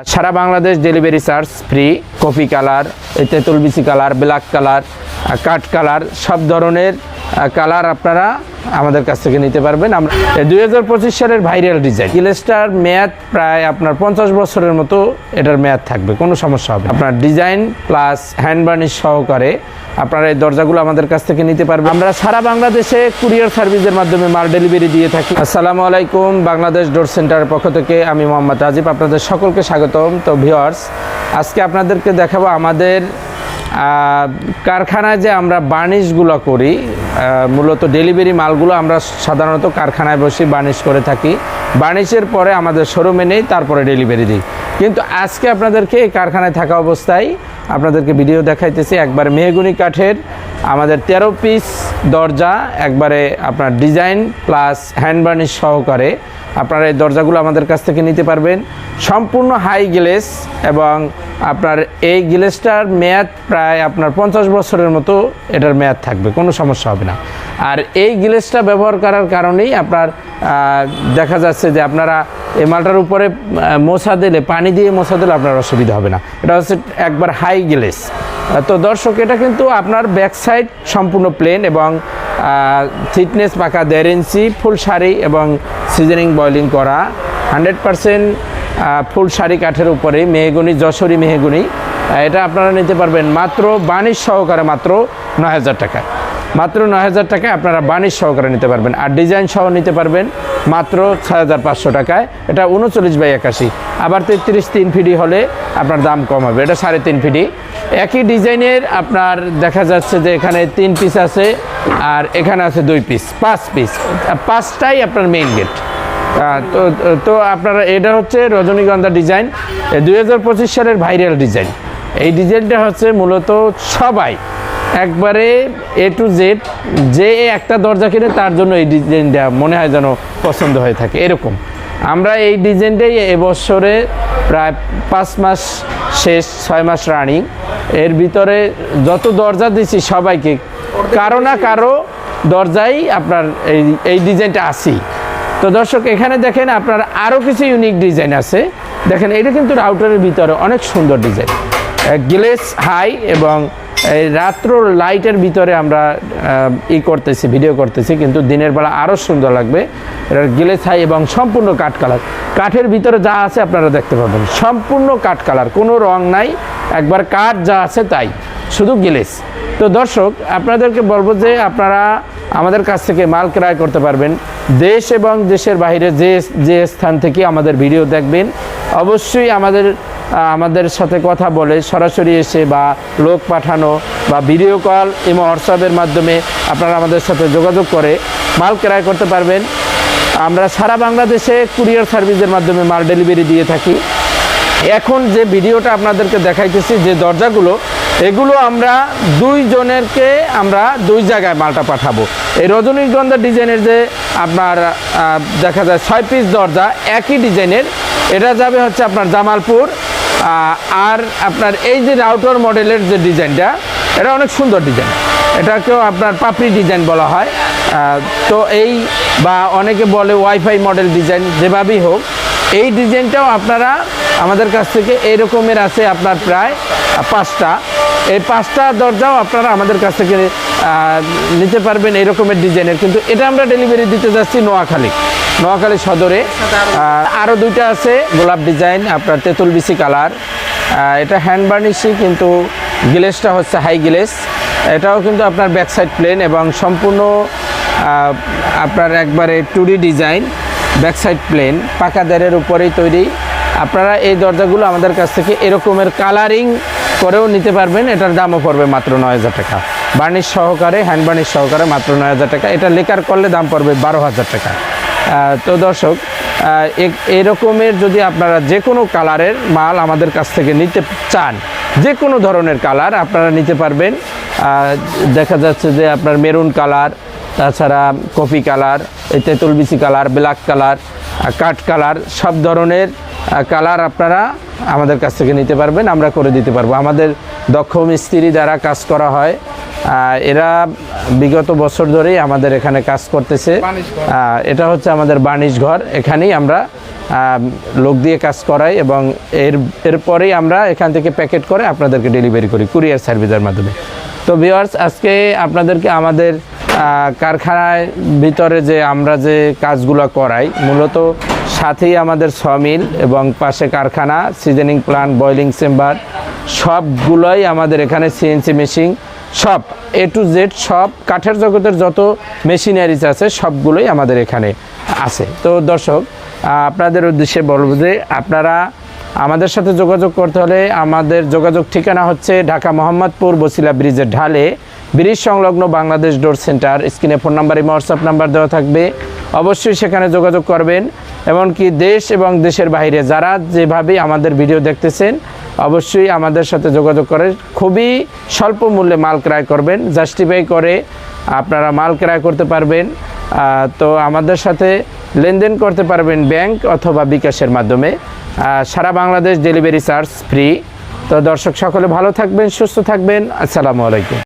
সারা Bangladesh delivery charge free coffee colour তেঁতুল বিচি colour black colour কাঠ কালার সব ধরনের কালার আপনারা আমাদের কাছ থেকে নিতে পারবেন। আমরা দুই হাজার পঁচিশ সালের ভাইরাল ডিজাইন। গিলেস্টার মেয়াদ প্রায় আপনার পঞ্চাশ বছরের মতো এটার মেয়াদ থাকবে, কোনো সমস্যা হবে আপনার ডিজাইন প্লাস হ্যান্ড বার্নিশ সহকারে আপনারা এই দরজাগুলো আমাদের কাছ থেকে নিতে পারবেন। আমরা সারা বাংলাদেশে কুরিয়ার সার্ভিসের মাধ্যমে মাল ডেলিভারি দিয়ে থাকি। আসসালামু আলাইকুম, বাংলাদেশ ডোর সেন্টারের পক্ষ থেকে আমি মোহাম্মদ আজিব আপনাদের সকলকে স্বাগতম। তো ভিওয়ার্স আজকে আপনাদেরকে দেখাবো আমাদের কারখানায় যে আমরা বার্নিশগুলো করি মূলত ডেলিভারি মালগুলো আমরা সাধারণত কারখানায় বসে বার্নিশ করে থাকি। বার্নিশের পরে আমাদের শোরুমে নেই, তারপরে ডেলিভারি দিই। কিন্তু আজকে আপনাদেরকে এই কারখানায় থাকা অবস্থায় আপনাদেরকে ভিডিও দেখাইতেছি, একবার মেহগুনি কাঠের আমাদের তেরো পিস দরজা, একবারে আপনার ডিজাইন প্লাস হ্যান্ড বার্নিশ সহকারে আপনারা এই দরজাগুলো আমাদের কাছ থেকে নিতে পারবেন। সম্পূর্ণ হাই গ্লেস এবং আপনার এই গ্লেসটার মেয়াদ প্রায় আপনার পঞ্চাশ বছরের মতো এটার মেয়াদ থাকবে, কোনো সমস্যা হবে না। আর এই গ্লেসটা ব্যবহার করার কারণেই আপনার দেখা যাচ্ছে যে আপনারা এই মালটার উপরে মশা দিলে, পানি দিয়ে মশা দিলে আপনার অসুবিধা হবে না। এটা হচ্ছে একবার হাই গ্লেস তো দর্শক, এটা কিন্তু আপনার ব্যাক সাইড সম্পূর্ণ প্লেন এবং থিকনেস পাকা দেড় ইঞ্চি, ফুল শাড়ি এবং সিজনিং বয়লিং করা। হান্ড্রেড পারসেন্ট ফুল শাড়ি কাঠের উপরে, মেহগুনি, যশোরি মেহগুনি। এটা আপনারা নিতে পারবেন মাত্র বাণিজ্য সহকারে মাত্র নয় হাজার টাকা। মাত্র নয় হাজার টাকায় আপনারা বাণিজ্য সহকারে নিতে পারবেন। আর ডিজাইন সহ নিতে পারবেন মাত্র ছয় হাজার পাঁচশো টাকায়। এটা উনচল্লিশ বাই একাশি। আবার তেত্রিশ তিন ফিডি হলে আপনার দাম কম হবে। এটা সাড়ে তিন ফিডি। একই ডিজাইনের আপনার দেখা যাচ্ছে যে এখানে তিন পিস আছে আর এখানে আছে দুই পিস পাঁচ পিস পাঁচটাই আপনার মেইন গেট তো তো আপনারা, এটা হচ্ছে রজনীগন্ধা ডিজাইন। দুই হাজার পঁচিশ সালের ভাইরাল ডিজাইন। এই ডিজাইনটা হচ্ছে মূলত সবাই একবারে এ টু জেড যে একটা দরজা কিনে তার জন্য এই ডিজাইনটা মনে হয় যেন পছন্দ হয়ে থাকে, এরকম। আমরা এই ডিজাইনটাই এবছরে প্রায় পাঁচ মাস শেষ, ছয় মাস রানিং। এর ভিতরে যত দরজা দিছি সবাইকে, কারও না কারও দরজাই আপনার এই এই ডিজাইনটা আসি তো দর্শক, এখানে দেখেন আপনার আরও কিছু ইউনিক ডিজাইন আছে। দেখেন, এটা কিন্তু রাউটারের ভিতরে অনেক সুন্দর ডিজাইন। গ্লেস হাই এবং এই রাত্র লাইটের ভিতরে আমরা ই করতেছি, ভিডিও করতেছি, কিন্তু দিনের বেলা আরও সুন্দর লাগবে। এটা গ্লেস হাই এবং সম্পূর্ণ কাঠ কালার। কাঠের ভিতরে যা আছে আপনারা দেখতে পাবেন সম্পূর্ণ কাঠ কালার, কোনো রং নাই, একবার কাঠ যা আছে তাই, শুধু গ্লেস। তো দর্শক, আপনাদেরকে বলব যে আপনারা আমাদের কাছ থেকে মাল ক্রয় করতে পারবেন। দেশ এবং দেশের বাইরে যে যে স্থান থেকে আমাদের ভিডিও দেখবেন, অবশ্যই আমাদের আমাদের সাথে কথা বলে সরাসরি এসে বা লোক পাঠানো বা ভিডিও কল এবং হোয়াটসঅ্যাপের মাধ্যমে আপনারা আমাদের সাথে যোগাযোগ করে মাল ক্রয় করতে পারবেন। আমরা সারা বাংলাদেশে কুরিয়ার সার্ভিসের মাধ্যমে মাল ডেলিভারি দিয়ে থাকি। এখন যে ভিডিওটা আপনাদেরকে দেখাইতেছি, যে দরজাগুলো, এগুলো আমরা দুইজনেরকে আমরা দুই জায়গায় মালটা পাঠাবো। এই রজনীগন্ধা ডিজাইনের যে আপনার দেখা যায় ছয় পিস দরজা, একই ডিজাইনের। এটা যাবে হচ্ছে আপনার জামালপুর আর আপনার এই যে রাউটার মডেলের যে ডিজাইনটা, এটা অনেক সুন্দর ডিজাইন। এটাকেও আপনার পাপড়ি ডিজাইন বলা হয়। তো এই বা অনেকে বলে ওয়াইফাই মডেল ডিজাইন, যেভাবেই হোক, এই ডিজাইনটাও আপনারা আমাদের কাছ থেকে এই রকমের আছে আপনার প্রায় পাঁচটা। এই পাঁচটা দরজাও আপনারা আমাদের কাছ থেকে নিতে পারবেন এই রকমের ডিজাইনের। কিন্তু এটা আমরা ডেলিভারি দিতে যাচ্ছি নোয়াখালী। নোয়াখালী সদরে। আরও দুইটা আছে, গোলাপ ডিজাইন, আপনার তেঁতুল বিসি কালার। এটা হ্যান্ড বার্নিশই কিন্তু গ্লেসটা হচ্ছে হাই গ্লেস। এটাও কিন্তু আপনার ব্যাকসাইড প্লেন এবং সম্পূর্ণ আপনার একবারে two D design back side plan পাকা দেড়ের উপরেই তৈরি। আপনারা এই দরজাগুলো আমাদের কাছ থেকে এরকমের কালারিং করেও নিতে পারবেন। এটার দামও পড়বে মাত্র নয় হাজার টাকা। বার্নিশ সহকারে, হ্যান্ড বার্নিশ সহকারে মাত্র নয় হাজার টাকা। এটা লেকার করলে দাম পড়বে বারো হাজার টাকা। তো দর্শক এরকমের যদি আপনারা যে কোনো কালারের মাল আমাদের কাছ থেকে নিতে চান, যে কোনো ধরনের কালার আপনারা নিতে পারবেন। দেখা যাচ্ছে যে আপনার মেরুন কালার, তাছাড়া কফি কালার, এই তেঁতুল বিচি কালার, ব্ল্যাক কালার কাঠ কালার, সব ধরনের কালার আপনারা আমাদের কাছ থেকে নিতে পারবেন আমরা করে দিতে পারব। আমাদের দক্ষ মিস্ত্রি দ্বারা কাজ করা হয়। এরা বিগত বছর ধরেই আমাদের এখানে কাজ করতেছে। এটা হচ্ছে আমাদের বাণিজ্য ঘর। এখানেই আমরা লোক দিয়ে কাজ করাই এবং এর এরপরেই আমরা এখান থেকে প্যাকেট করে আপনাদেরকে ডেলিভারি করি কুরিয়ার সার্ভিসের মাধ্যমে। তো ভিওয়ার্স আজকে আপনাদেরকে আমাদের কারখানায় ভিতরে যে আমরা যে কাজগুলো করাই মূলত সাথেই আমাদের সমিল এবং পাশে কারখানা, সিজনিং প্লান্ট বয়লিং চেম্বার সবগুলোই আমাদের এখানে সিএনসি মেশিন সব এ টু জেড সব কাঠের জগতের যত মেশিনারিজ আছে, সবগুলোই আমাদের এখানে আছে। তো দর্শক, আপনাদের উদ্দেশ্যে বলব যে আপনারা আমাদের সাথে যোগাযোগ করতে হলে আমাদের যোগাযোগ ঠিকানা হচ্ছে ঢাকা মোহাম্মদপুর বসিলা ব্রিজের ঢালে ব্রিজ সংলগ্ন বাংলাদেশ ডোর সেন্টার। স্ক্রিনে ফোন নাম্বার এবং হোয়াটসঅ্যাপ নাম্বার দেওয়া থাকবে। অবশ্যই সেখানে যোগাযোগ করবেন। এমনকি দেশ এবং দেশের বাইরে যারা যেভাবে আমাদের ভিডিও দেখতেছেন, অবশ্যই আমাদের সাথে যোগাযোগ করে। খুবই স্বল্প মূল্যে মাল ক্রয় করবেন। জাস্টিফাই করে আপনারা মাল ক্রয় করতে পারবেন। তো আমাদের সাথে লেনদেন করতে পারবেন ব্যাংক অথবা বিকাশের মাধ্যমে। সারা বাংলাদেশ ডেলিভারি চার্জ ফ্রি। তো দর্শক সকলে ভালো থাকবেন, সুস্থ থাকবেন। আসসালামু আলাইকুম।